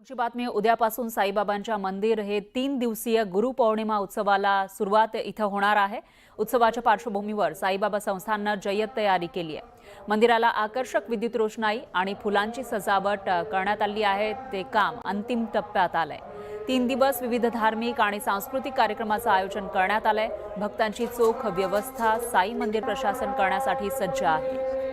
पुढची बातमी उद्यापासून साईबाबांच्या मंदिर हे तीन दिवसीय गुरुपौर्णिमा उत्सवाला सुरुवात इथं होणार आहे. उत्सवाच्या पार्श्वभूमीवर साईबाबा संस्थाननं जय्यत तयारी केली आहे. मंदिराला आकर्षक विद्युत रोषणाई आणि फुलांची सजावट करण्यात आली आहे. ते काम अंतिम टप्प्यात आलंय. तीन दिवस विविध धार्मिक आणि सांस्कृतिक कार्यक्रमाचं आयोजन करण्यात आलंय. भक्तांची चोख व्यवस्था साई मंदिर प्रशासन करण्यासाठी सज्ज आहे.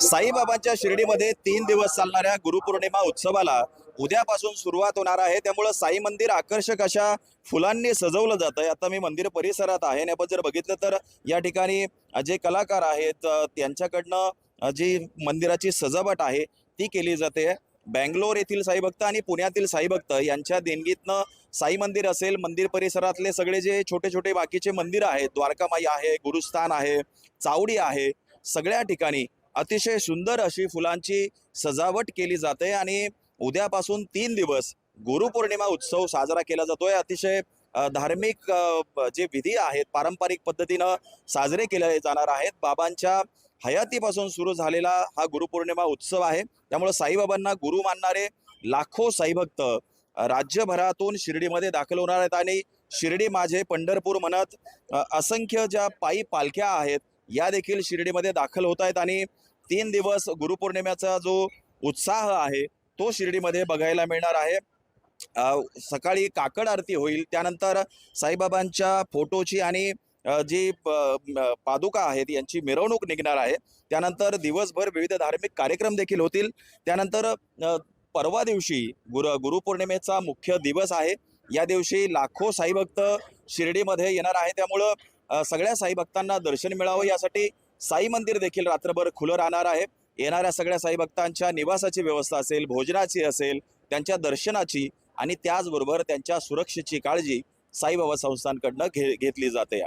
साईबाबांच्या शिर्डीमध्ये तीन दिवस चालणाऱ्या गुरुपौर्णिमा उत्सवाला उद्यापासून सुरुवात होणार आहे. त्यामुळं साई मंदिर आकर्षक अशा फुलांनी सजवलं जात आहे आता मी मंदिर परिसरात आहे आणि आपण जर बघितलं तर या ठिकाणी जे कलाकार आहेत त्यांच्याकडनं जी मंदिराची सजावट आहे ती केली जाते. बँगलोर येथील साईभक्त आणि पुण्यातील साईभक्त यांच्या देणगीतनं साई मंदिर असेल मंदिर परिसरातले सगळे जे छोटे छोटे बाकीचे मंदिर आहेत द्वारकामाई आहे गुरुस्थान आहे चावडी आहे सगळ्या ठिकाणी अतिशय सुंदर अशी फुलांची सजावट केली जाते आणि उद्यापासून तीन दिवस गुरुपौर्णिमा उत्सव साजरा केला जातोय. अतिशय धार्मिक जे विधी आहेत पारंपरिक पद्धतीनं साजरे केले जाणार आहेत. बाबांच्या हयातीपासून सुरू झालेला हा गुरुपौर्णिमा उत्सव आहे. त्यामुळे साईबाबांना गुरु मानणारे लाखो साईभक्त राज्यभरातून शिर्डीमध्ये दाखल होणार आहेत आणि शिर्डी माझे पंढरपूर म्हणत असंख्य ज्या पायी पालख्या आहेत या देखील शिर्डीमध्ये दाखल होत आहेत आणि तीन दिवस गुरुपौर्णिमेचा जो उत्साह आहे तो शिर्डीमध्ये बघायला मिळणार आहे. सकाळी काकड आरती होईल त्यानंतर साईबाबांच्या फोटोची आणि जी प- पादुका आहेत यांची मिरवणूक निघणार आहे. त्यानंतर दिवसभर विविध धार्मिक कार्यक्रम देखील होतील. त्यानंतर परवा दिवशी गुरु गुरुपौर्णिमेचा मुख्य दिवस आहे. या दिवशी लाखो साईभक्त शिर्डीमध्ये येणार आहे त्यामुळं सगळ्या साई भक्तांना दर्शन मिळावं यासाठी साई मंदिर देखील रात्रभर खुलं राहणार आहे. येणाऱ्या सगळ्या साई भक्तांच्या निवासाची व्यवस्था असेल भोजनाची असेल त्यांच्या दर्शनाची आणि त्याचबरोबर त्यांच्या सुरक्षेची काळजी साईबाबा संस्थांकडनं घे घेतली जाते.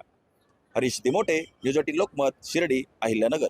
Harish Dimote news eighteen Lokmat Shirdi Ahilyanagar.